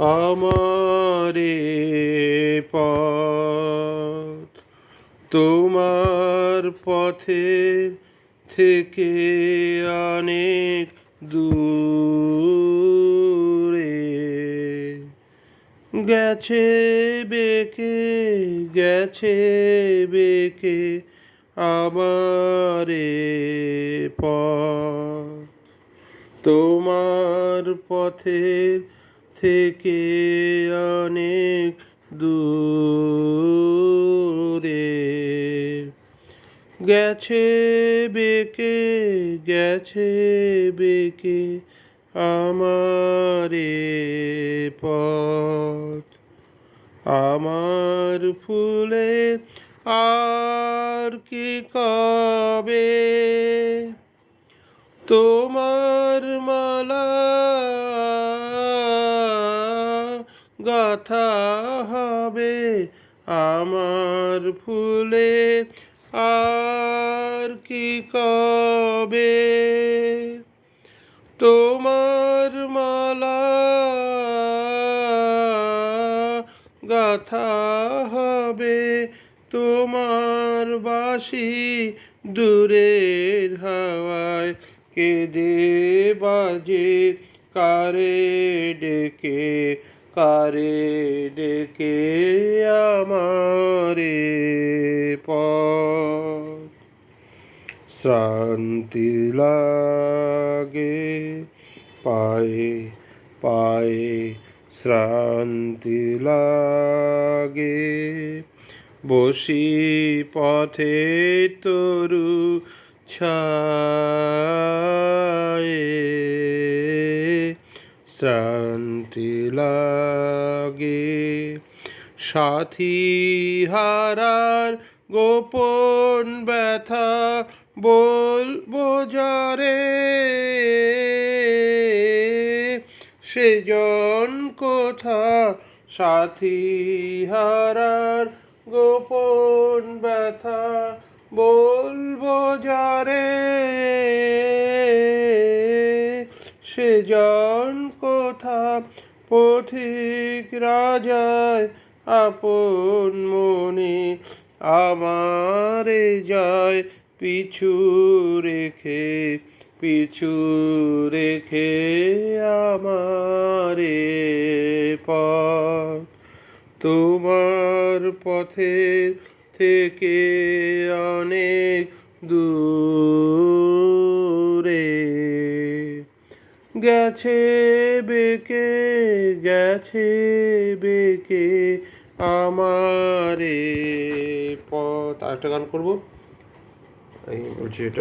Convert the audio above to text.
আমারে পথ, তোমার পথে থেকে অনেক দূরে গেছে, বেকে গেছে, বেকে আমারে পথ, তোমার পথে থেকে অনেক দূরে। গেছে বেকে গেছে বেকে আমারে পথ। আমার ফুলে আর কি কবে? তোমার মালা গাথা হবে আমার ফুলে। আর কি কবে? তোমার মালা গাথা হবে তোমার বাসি দূরের হাওয়ায়। কেঁদে বাজে কারে ডেকে কারে ডেকে আমারে শান্তি লাগে, পায়ে পায়ে শ্রান্তি লাগে। বসি পথে তরু ছায়ে শ্রান্তি লাগে। সাথী হারার গোপন ব্যথা বলব যারে সেজন কোথা? সাথী হারার গোপন ব্যথা বলব যারে সেজন কোথা? পথিক রাজায় আপন মনে আমারে যায় পিছু রেখে পিছু রেখে আমারে পথ। তোমার পথে থেকে অনেক দূরে গেছে, বেকে গেছে, বেকে আমারে পথ আরেকটা গান করব? এই বলছি এটা।